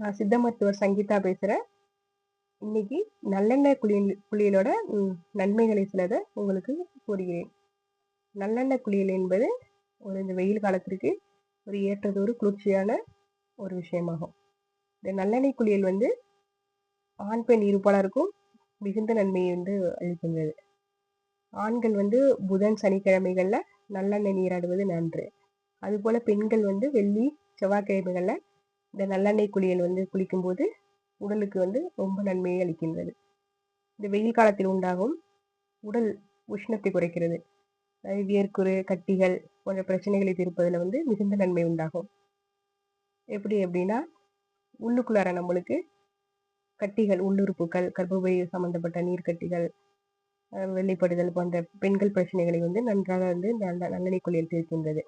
நான் சித்த மருத்துவர் சங்கீதா பேசுகிறேன் இன்னைக்கு நல்லெண்ணெய் குளியல் குளியலோட நன்மைகளை சிலதை உங்களுக்கு கூறுகிறேன். நல்லெண்ணெய் குளியல் என்பது ஒரு இந்த வெயில் காலத்திற்கு ஒரு ஏற்றதொரு குளிர்ச்சியான ஒரு விஷயமாகும். இந்த நல்லெண்ணெய் குளியல் வந்து ஆண் பெண் இருப்பாளருக்கும் மிகுந்த நன்மையை வந்து அளிக்கின்றது. ஆண்கள் வந்து புதன் சனிக்கிழமைகளில் நல்லெண்ணெய் நீராடுவது நன்று. அதுபோல் பெண்கள் வந்து வெள்ளி செவ்வாய்க்கிழமைகளில் இந்த நல்லெண்ணெய் குளியல் வந்து குளிக்கும்போது உடலுக்கு வந்து ரொம்ப நன்மையை அளிக்கின்றது. இந்த வெயில் காலத்தில் உண்டாகும் உடல் உஷ்ணத்தை குறைக்கிறது. வியர்க்குறு கட்டிகள் போன்ற பிரச்சனைகளை தீர்ப்பதில் வந்து மிகுந்த நன்மை உண்டாகும். எப்படி அப்படின்னா உள்ளுக்குள்ளார நம்மளுக்கு கட்டிகள் உள்ளுறுப்புகள் கர்ப்பப்பை சம்பந்தப்பட்ட நீர்க்கட்டிகள் வெள்ளைப்படுதல் போன்ற பெண்கள் பிரச்சனைகளை வந்து நன்றாக வந்து நல்ல நல்லெண்ணெய் குளியல் தீர்க்கின்றது.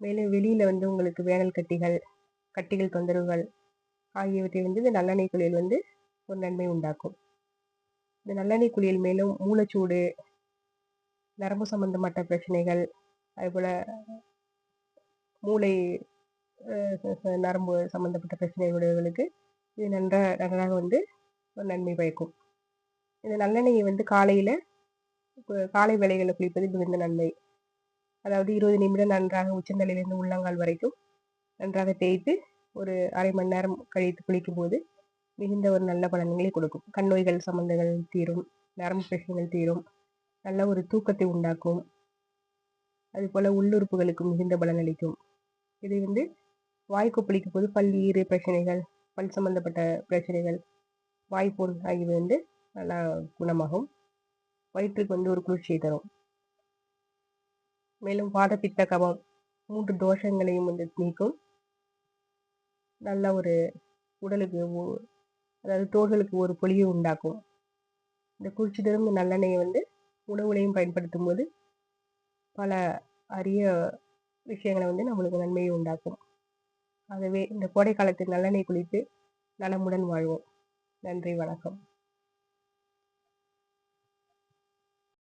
மேலும் வெளியில் வந்து உங்களுக்கு வேனல் கட்டிகள் கட்டிகள் தொந்தரவுகள் ஆகியவற்றை வந்து இந்த நல்லெண்ணெய் குளியல் வந்து ஒரு நன்மை உண்டாக்கும். இந்த நல்லெண்ணெய் குளியல் மேலும் மூளைச்சூடு நரம்பு சம்பந்தப்பட்ட பிரச்சனைகள் அதுபோல் மூளை நரம்பு சம்பந்தப்பட்ட பிரச்சனைகளுடையவர்களுக்கு இது நன்றாக நன்றாக வந்து ஒரு நன்மை பயக்கும். இந்த நல்லெண்ணெயை வந்து காலையில் காலை வேலைகளில் குளிப்பது மிகுந்த நன்மை. அதாவது இருபது நிமிடம் நன்றாக உச்சந்தலையிலிருந்து உள்ளங்கால் வரைக்கும் நன்றாக தேய்த்து ஒரு அரை மணி நேரம் கழித்து குளிக்கும் போது மிகுந்த ஒரு நல்ல பலன்களை கொடுக்கும். கண் நோய்கள் சம்பந்தங்கள் தீரும் நரம்பு பிரச்சனைகள் தீரும் நல்ல ஒரு தூக்கத்தை உண்டாக்கும். அதுபோல் உள்ளுறுப்புகளுக்கு மிகுந்த பலன் அளிக்கும். இதை வந்து வாய்க்கு குளிக்கும் போது பல் பிரச்சனைகள் பல் சம்பந்தப்பட்ட பிரச்சனைகள் வாய்ப்புண் ஆகியவை வந்து நல்லா குணமாகும். வயிற்றுக்கு வந்து ஒரு குளிர்ச்சியை தரும். மேலும் வாதப்பித்த கபம் மூன்று தோஷங்களையும் வந்து நீக்கும். நல்ல ஒரு உடலுக்கு அதாவது தோள்களுக்கு ஒரு பொலியை உண்டாக்கும். இந்த குளிர்ச்சி தரும் நல்லெண்ணெயை வந்து உணவுலையும் பயன்படுத்தும் போது பல அரிய விஷயங்களை வந்து நம்மளுக்கு நன்மையை உண்டாக்கும். ஆகவே இந்த கோடை காலத்தில் நல்லெண்ணெய் குளித்து நலமுடன் வாழ்வோம். நன்றி வணக்கம்.